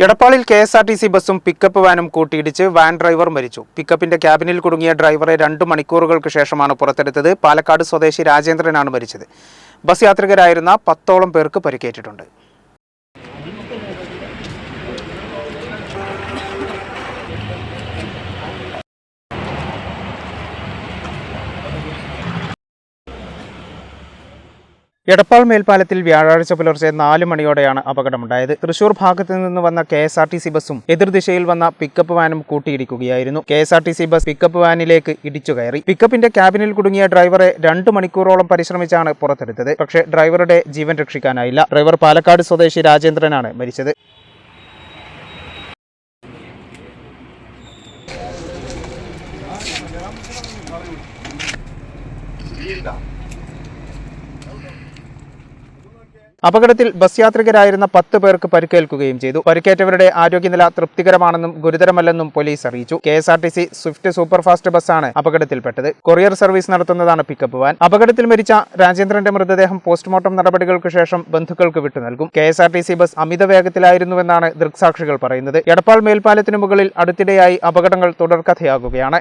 എടപ്പാളിൽ K S R T C ബസ്സും pickup വാനും കൂട്ടിയിടിച്ച് വാൻ ഡ്രൈവർ മരിച്ചു. പിക്കപ്പിന്റെ ക്യാബിനിൽ കുടുങ്ങിയ ഡ്രൈവറെ രണ്ട് മണിക്കൂറുകൾക്ക് ശേഷമാണ് പുറത്തെടുത്തത്. പാലക്കാട് സ്വദേശി രാജേന്ദ്രനാണ് മരിച്ചത്. ബസ് യാത്രികരായിരുന്ന പത്തോളം പേർക്ക് പരിക്കേറ്റിട്ടുണ്ട്. എടപ്പാൾ മേൽപ്പാലത്തിൽ വ്യാഴാഴ്ച പുലർച്ചെ നാല് മണിയോടെയാണ് അപകടമുണ്ടായത്. തൃശൂർ ഭാഗത്ത് നിന്ന് വന്ന K S R T C ബസ്സും എതിർദിശയിൽ വന്ന പിക്കപ്പ് വാനും കൂട്ടിയിടിക്കുകയായിരുന്നു. K S R T C bus pickup വാനിലേക്ക് ഇടിച്ചു കയറി. പിക്കപ്പിന്റെ ക്യാബിനിൽ കുടുങ്ങിയ ഡ്രൈവറെ രണ്ട് മണിക്കൂറോളം പരിശ്രമിച്ചാണ് പുറത്തെടുത്തത്. പക്ഷേ ഡ്രൈവറുടെ ജീവൻ രക്ഷിക്കാനായില്ല. ഡ്രൈവർ പാലക്കാട് സ്വദേശി രാജേന്ദ്രനാണ് മരിച്ചത്. അപകടത്തിൽ ബസ് യാത്രികരായിരുന്ന പത്ത് പേർക്ക് പരിക്കേൽക്കുകയും ചെയ്തു. പരിക്കേറ്റവരുടെ ആരോഗ്യനില തൃപ്തികരമാണെന്നും ഗുരുതരമല്ലെന്നും പോലീസ് അറിയിച്ചു. K S R T C Swift superfast ബസ്സാണ് അപകടത്തിൽപ്പെട്ടത്. കൊറിയർ സർവീസ് നടത്തുന്നതാണ് പിക്കപ്പ് വാൻ. അപകടത്തിൽ മരിച്ച രാജേന്ദ്രന്റെ മൃതദേഹം പോസ്റ്റ്മോർട്ടം നടപടികൾക്ക് ശേഷം ബന്ധുക്കൾക്ക് വിട്ടു നൽകും. K S R T C bus അമിത വേഗത്തിലായിരുന്നുവെന്നാണ് ദൃക്സാക്ഷികൾ പറയുന്നത്. എടപ്പാൾ മേൽപ്പാലത്തിനു മുകളിൽ അടുത്തിടെയായി അപകടങ്ങൾ തുടർക്കഥയാകുകയാണ്.